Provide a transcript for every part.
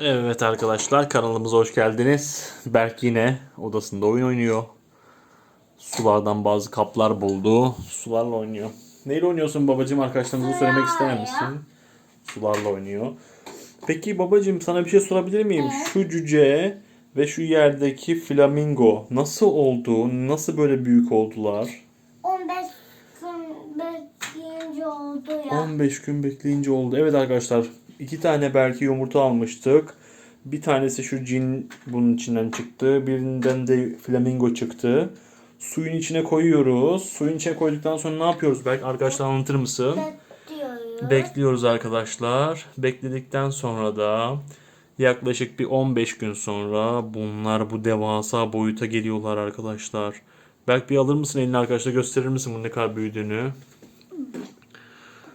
Evet arkadaşlar kanalımıza hoş geldiniz. Berk yine odasında oyun oynuyor. Sulardan bazı kaplar buldu. Sularla oynuyor. Neyle oynuyorsun babacığım arkadaşlarımıza söylemek ister misin? Sularla oynuyor. Peki babacığım sana bir şey sorabilir miyim? Şu cüce ve şu yerdeki flamingo nasıl oldu? Nasıl böyle büyük oldular? 15 gün bekleyince oldu ya. 15 gün bekleyince oldu. Evet arkadaşlar iki tane belki yumurta almıştık. Bir tanesi şu cin bunun içinden çıktı. Birinden de flamingo çıktı. Suyun içine koyuyoruz. Suyun içine koyduktan sonra ne yapıyoruz belki arkadaşlar anlatır mısın? Bekliyoruz. Bekliyoruz arkadaşlar. Bekledikten sonra da yaklaşık bir 15 gün sonra bunlar bu devasa boyuta geliyorlar arkadaşlar. Belki bir alır mısın elini arkadaşlar gösterir misin bunun ne kadar büyüdüğünü?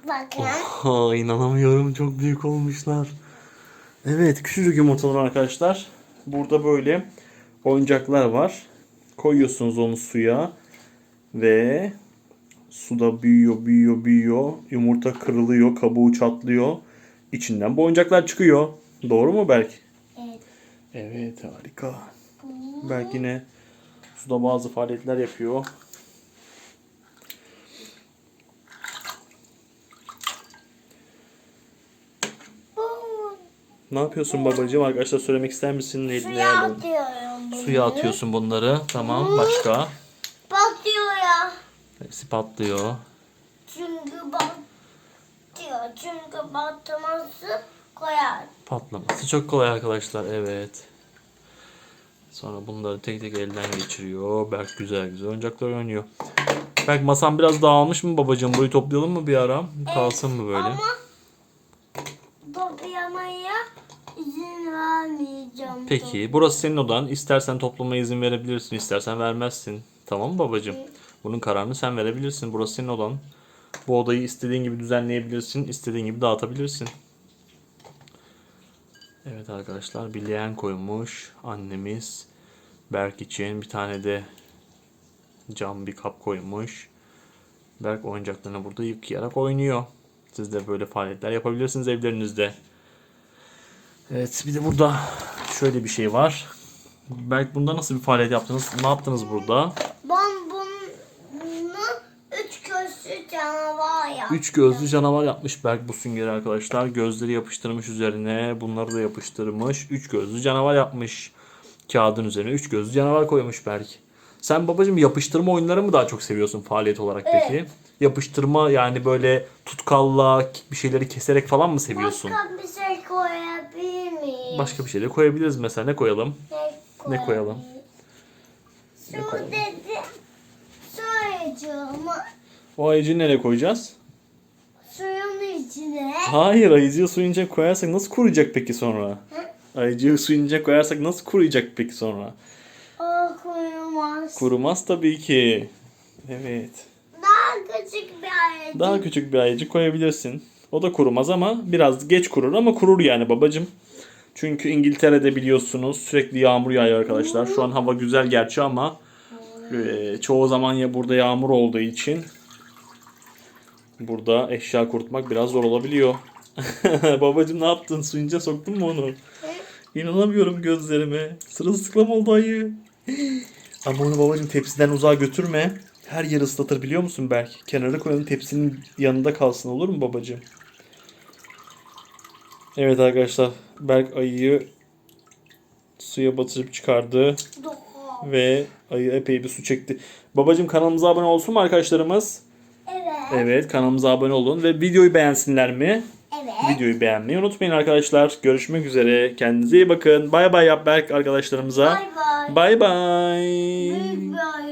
Bakın. Ha inanamıyorum çok büyük olmuşlar. Evet küçücük yumurtalar arkadaşlar. Burada böyle oyuncaklar var. Koyuyorsunuz onu suya ve suda büyüyor büyüyor büyüyor. Yumurta kırılıyor kabuğu çatlıyor. İçinden bu oyuncaklar çıkıyor. Doğru mu Berk? Evet. Evet harika. Berk yine suda bazı faaliyetler yapıyor. Bu Ne yapıyorsun babacığım? Arkadaşlar söylemek ister misin? Ne, suya ne- atıyorum bunu. Suya atıyorsun bunları. Tamam. Başka? Batıyor ya. Hepsi patlıyor. Çünkü batıyor. Çünkü batması koyar. Patlaması çok kolay arkadaşlar. Evet. Sonra bunları tek tek elden geçiriyor. Berk güzel güzel oyuncaklar oynuyor. Berk masan biraz dağılmış mı babacığım? Burayı toplayalım mı bir ara? Kalsın mı böyle? Ama toplamaya izin vermeyeceğim. Peki. Burası senin odan. İstersen toplamaya izin verebilirsin. istersen vermezsin. Tamam mı babacığım? Bunun kararını sen verebilirsin. Burası senin odan. Bu odayı istediğin gibi düzenleyebilirsin. istediğin gibi dağıtabilirsin. Evet arkadaşlar bir leğen koymuş annemiz. Berk için bir tane de cam bir kap koymuş. Berk oyuncaklarını burada yıkayarak oynuyor. Siz de böyle faaliyetler yapabilirsiniz evlerinizde. Evet bir de burada şöyle bir şey var. Berk bunda nasıl bir faaliyet yaptınız? Ne yaptınız burada? Ben bunu üç gözlü canavar yaptım. Üç gözlü canavar yapmış Berk bu süngeri arkadaşlar. Gözleri yapıştırmış üzerine. Bunları da yapıştırmış. Üç gözlü canavar yapmış. Kağıdın üzerine üç gözlü canavar koymuş Berk. Sen babacığım yapıştırma oyunları mı daha çok seviyorsun faaliyet olarak peki? Yapıştırma yani böyle tutkalla bir şeyleri keserek falan mı seviyorsun? Başka bir şey koyabilir? Başka bir şey de koyabiliriz mesela. Ne koyalım? Ne, Ne koyalım? Su Ne koyalım? dedi. Soyacağımı O ayıcıyı nereye koyacağız? suyun içine. Hayır ayıcıyı suyun içine koyarsak nasıl kuruyacak peki sonra? Ayıcıyı suyun içine koyarsak nasıl kuruyacak peki sonra? O koyulmaz. Kurumaz tabii ki. Evet. Daha küçük bir alet. Daha küçük bir ayıcık koyabilirsin. O da kurumaz ama biraz geç kurur ama kurur yani babacım. Çünkü İngiltere'de biliyorsunuz sürekli yağmur yağıyor arkadaşlar. Şu an hava güzel gerçi ama e, çoğu zaman ya burada yağmur olduğu için burada eşya kurutmak biraz zor olabiliyor. babacım ne yaptın? Suyun içine soktun mu onu? İnanamıyorum gözlerime. Sırılsıklam oldu ayı. Ama onu babacım tepsiden uzağa götürme. Her yer ıslatır biliyor musun Berk? Kenara koyalım tepsinin yanında kalsın olur mu babacım? Evet arkadaşlar. Berk ayıyı suya batırıp çıkardı. Ve ayı epey bir su çekti. Babacım kanalımıza abone olsun mu arkadaşlarımız? Evet. Evet kanalımıza abone olun. Ve videoyu beğensinler mi? Evet. Videoyu beğenmeyi unutmayın arkadaşlar. Görüşmek üzere. Kendinize iyi bakın. Bay bay yap Berk arkadaşlarımıza. Bay bay. Bay bay.